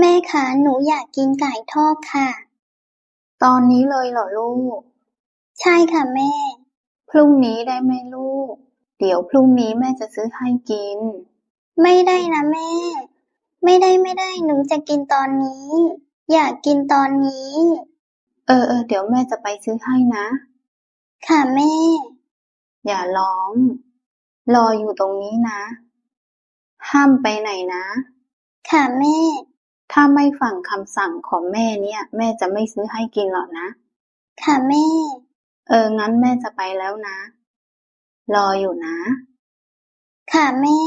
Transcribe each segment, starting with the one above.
แม่คะหนูอยากกินไก่ทอดค่ะ ตอนนี้เลยเหรอลูก ใช่ค่ะแม่ พรุ่งนี้ได้ไหมลูก เดี๋ยวพรุ่งนี้แม่จะซื้อให้กิน ไม่ได้นะแม่ ไม่ได้ไม่ได้หนูจะกินตอนนี้ อยากกินตอนนี้ เออเออเดี๋ยวแม่จะไปซื้อให้นะ ค่ะแม่ อย่าร้อง รออยู่ตรงนี้นะ ห้ามไปไหนนะ ค่ะแม่ ถ้าไม่ฟังคำสั่งของแม่เนี่ย แม่จะไม่ซื้อให้กินหรอกนะ ค่ะแม่ เออ งั้นแม่จะไปแล้วนะ รออยู่นะ ค่ะแม่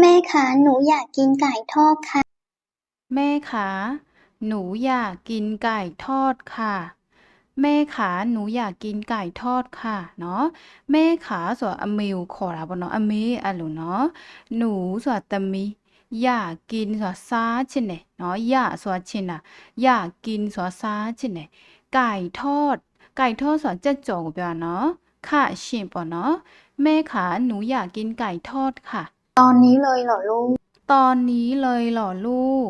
แม่คะหนูอยากกินไก่ทอดค่ะ แม่ขาหนูอยากกินไก่ทอดค่ะ แม่ขาหนูอยากกินไก่ทอดค่ะเนาะแม่ขาสวอเมิวขอรับเนาะอเมอะหลูเนาะหนูสวตมี อยากกินสอซาชินเน่เนาะอยากสอชินอะอยากกินสอซาชินเน่ไก่ทอด ไก่ทอดสอจะจงเปล่าเนาะค่ะชินป่อเนาะแม่ขาหนูอยากกินไก่ทอดค่ะ ตอนนี้เลยเหรอลูก ตอนนี้เลยเหรอลูก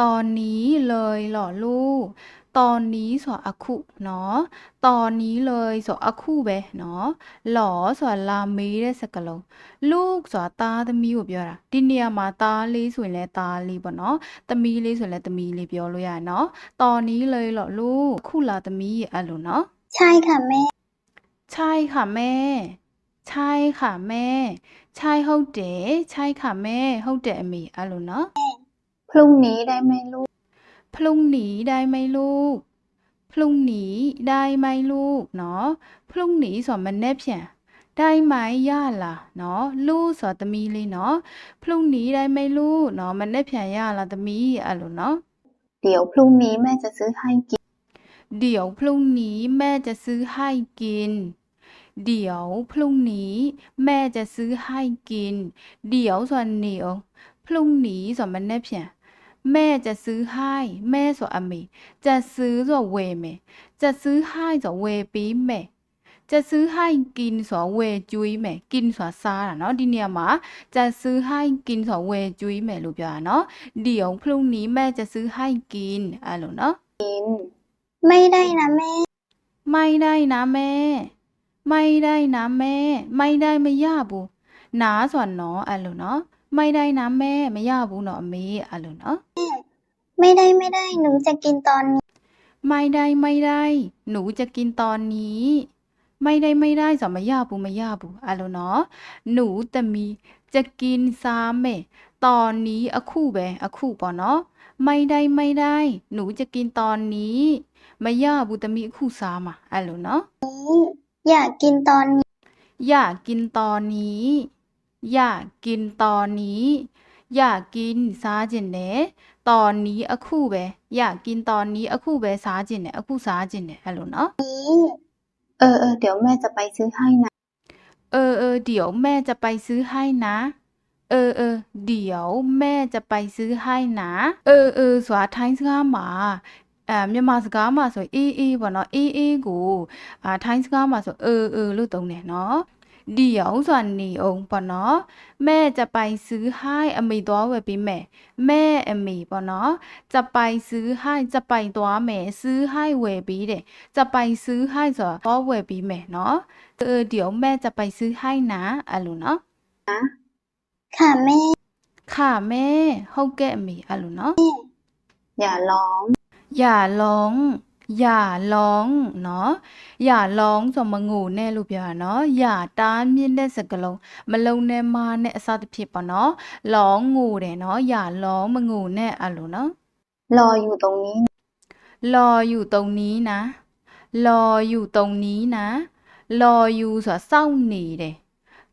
ตอนนี้เลยเหรอลูก ตอนนี้ဆိုတာအခုเนาะตอนนี้เลยဆိုတာအခုပဲเนาะหลอဆိုတာလာမေးတဲ့စကားလုံးลูกဆိုတာသားသမီးကိုပြောတာဒီနေရာမှာသားလေးဆိုရင်လည်းသားလေးပေါ့เนาะသမီးလေးဆိုရင်လည်းသမီးလေးပြောလို့ရတယ်เนาะตอนนี้เลยเหรอลูกအခုလာသမီးအဲ့လိုเนาะ ใช่ค่ะแม่ ใช่ค่ะแม่ ใช่ค่ะแม่ ใช่ဟုတ်တယ်ใช่ค่ะแม่ဟုတ်တယ်အမေအဲ့လိုเนาะ พรุ่งนี้ได้ไหมลูก พรุ่งนี้ได้ไหมลูก พรุ่งนี้ได้ไหมลูกเนาะพรุ่งนี้สอนมันเนบเชียได้ไหมย่าล่ะเนาะลูกสอนตมีเลยเนาะพรุ่งนี้ได้ไหมลูกเนาะมันได้เพียย่าล่ะตมีอะลูเนาะเดี๋ยวพรุ่งนี้แม่จะซื้อให้กิน เดี๋ยวพรุ่งนี้แม่จะซื้อให้กิน เดี๋ยวพรุ่งนี้แม่จะซื้อให้กิน เดี๋ยวสอนเหนียวพรุ่งนี้สอนมันได้เชีย แม่จะซื้อให้แม่สวอเมจะซื้อสวเวเมจะซื้อให้สวเวปีเมจะซื้อให้กินสวเวจุยเมกินสวซาล่ะเนาะดีเนี่ยมาจะซื้อให้กินสวเวจุยเม่ลูกปียวอะเนาะเดี๋ยวพรุ่งนี้แม่จะซื้อให้กินอะลูกเนาะกิน ไม่ได้นะแม่ ไม่ได้นะแม่ ไม่ได้นะแม่ ไม่ได้ไม่ยาบูหนาส่วนเนาะอะลูกเนาะ ไม่ได้นะแม่မရဘူးเนาะအမေအဲ့လိုနော် ไม่ได้ไม่ได้หนูจะกินตอนนี้ ไม่ได้ไม่ได้ หนูจะกินตอนนี้ ไม่ได้ไม่ได้ဆိုတာမရဘူးမရဘူးအဲ့လိုနော်หนูသမီးจะกินစားမယ်ตอนนี้အခုပဲအခုပေါ့နော်ไม่ได้ไม่ได้ หนูจะกินตอนนี้မရဘူးသမီးအခုစားမှာအဲ့လိုနော် อยากกินตอนนี้ อยากกินตอนนี้ อยากกินตอนนี้ อยากกินစားခြင်းနဲ့ตอนนี้အခုပဲอยากกินตอนนี้အခုပဲစားခြင်းနဲ့အခုစားခြင်းနဲ့အဲ့လိုเนาะ เออเออเดี๋ยวแม่จะไปซื้อให้นะ เออเออเดี๋ยวแม่จะไปซื้อให้นะ เออเออเดี๋ยวแม่จะไปซื้อให้นะ เออเออဆိုတာထိုင်းစကားမှာအဲမြန်မာစကားမှာဆိုအေးအေးပေါ့နော်အေးအေးကိုအာထိုင်းစကားမှာဆိုเออเออလို့သုံးတယ် เดี๋ยวส่วนนี่องปะเนาะแม่จะไปซื้อให้อมีตัวเวปีแม่ แม่อมีปะเนาะจะไปซื้อให้จะไปตัวแม่ซื้อให้เวปีเดจะไปซื้อให้สอตัวเวปีแม่เนาะเออเดี๋ยวแม่จะไปซื้อให้นะอะลูเนาะค่ะแม่ ค่ะแม่เฮาแกะมีอะลูเนาะอย่าร้อง อย่าร้อง อย่าร้องเนาะอย่าร้องဆိုမငိုနဲ့လို့ပြောတာเนาะอย่าတားမြင့်တဲ့စကားလုံးမလုံးနဲ့မာနဲ့အစတစ်ဖြစ်ပေါ့เนาะလောငိုတယ်เนาะอย่าร้องမငိုနဲ့အဲ့လိုเนาะ รออยู่ตรงนี้ รออยู่ตรงนี้นะ รออยู่ตรงนี้นะ รออยู่ဆိုတာစောင့်နေတယ်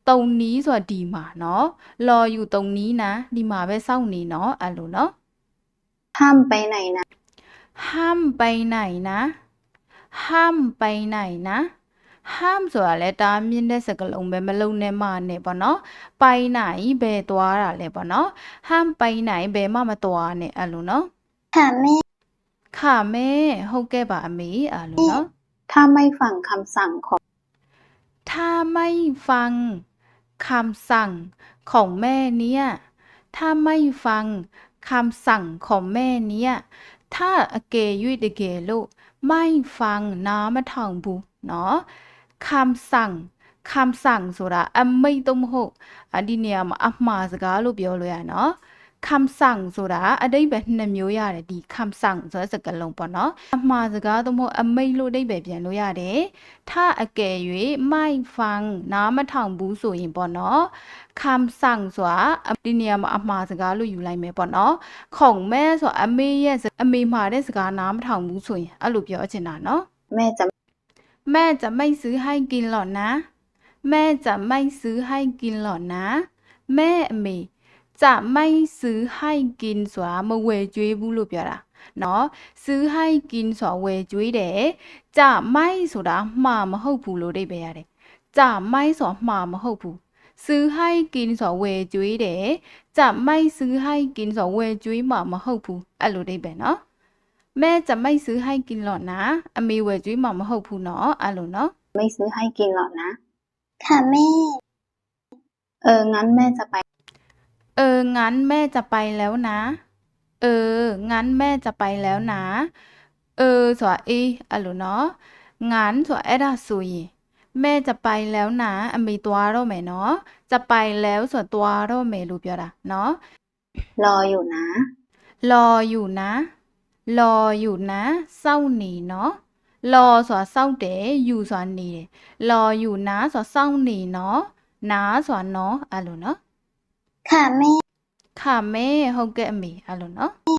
ตรงนี้ဆိုတာဒီမှာเนาะรออยู่ตรงนี้นะဒီမှာပဲစောင့်နေเนาะအဲ့လိုเนาะ ห้ามไปไหนนะ ห้ามไปไหนนะ ห้ามไปไหนนะห้ามဆိုတာလဲတားမြင့်တဲ့စကားလုံးပဲမလုံးနဲ့မနဲ့ပေါ့เนาะไปไหนဘယ်သွားတာလဲပေါ့เนาะห้ามไปไหนဘယ်မှမသွားနဲ့အဲ့လိုเนาะ ค่ะแม่ ค่ะแม่ဟုတ်ကဲ့ပါအမေအဲ့လိုเนาะ ถ้าไม่ฟังคำสั่งของ ถ้าไม่ฟังคำสั่งของแม่เนี่ย ถ้าไม่ฟัง คำสั่งของแม่เนี่ย ถ้าအကယ်၍တကယ်လို့ไม่ฟังနားမထောင်ဘူးเนาะคำสั่งคำสั่งဆိုတာအမိတ်တော့မဟုတ်အဒီနေရာမှာအမှားစကားလို့ပြောလို့ရเนาะ คำสั่งဆိုတာအတိတ်ပဲနှစ်မျိုးရတယ်ဒီคำสั่งဆိုတဲ့စကားလုံးပေါ့เนาะအမှားစကားတော့မဟုတ်အမိတ်လို့အတိတ်ပဲပြန်လို့ရတယ်ถ้าအကယ်၍ไม่ฟังနားမထောင်ဘူးဆိုရင်ပေါ့เนาะคำสั่งဆိုတာဒီနေရာမှာအမှားစကားလို့ယူလိုက်မယ်ပေါ့เนาะ ของแม่ဆိုအမေရဲ့စအမေမှာတဲ့စကားနားမထောင်ဘူးဆိုရင်အဲ့လိုပြောချင်တာเนาะ แม่จะ แม่จะไม่ซื้อให้กินหรอกนะ แม่จะไม่ซื้อให้กินหรอกนะ แม่အမေ จะไม่ซื้อให้กินဆိုတာမဝယ်ကြွေးဘူးလို့ပြောတာเนาะซื้อให้กินဆိုတာဝယ်ကြွေးတယ်จะไม่ဆိုတာမှားမဟုတ်ဘူးလို့အဓိပ္ပာယ်ရတယ်จะไม่ဆိုတာမှားမဟုတ်ဘူးซื้อให้กินဆိုတာဝယ်ကြွေးတယ် จะไม่ซื้อให้กินဆိုဝယ်ကြွေးမှာမဟုတ်ဘူးအဲ့လိုအိဗယ်နော်แม่จะไม่ซื้อให้กินหรอกนะအမေဝယ်ကြွေးမှာမဟုတ်ဘူးเนาะအဲ့လိုเนาะ ไม่ซื้อให้กินหรอกนะ ค่ะแม่ เออ งั้นแม่จะไป เออ งั้นแม่จะไปแล้วนะ เออ งั้นแม่จะไปแล้วนะ เออสวอีอะลูเนาะ งั้นสวเอดาสุย แม่จะไปแล้วนะอมีตัวโรเมเนาะ จะไปแล้วสวนตัวโรเมรูเปียระเนาะ รออยู่นะ รออยู่นะ รออยู่นะ เศร้าหนีเนาะ รอสวเศร้าเดอยู่สวหนีรออยู่นะสวเศร้าหนีเนาะ นะสวเนาะอะลูเนาะ ခမဲခမဲဟုတ်ကဲ့အမေအဲ့လိုနော်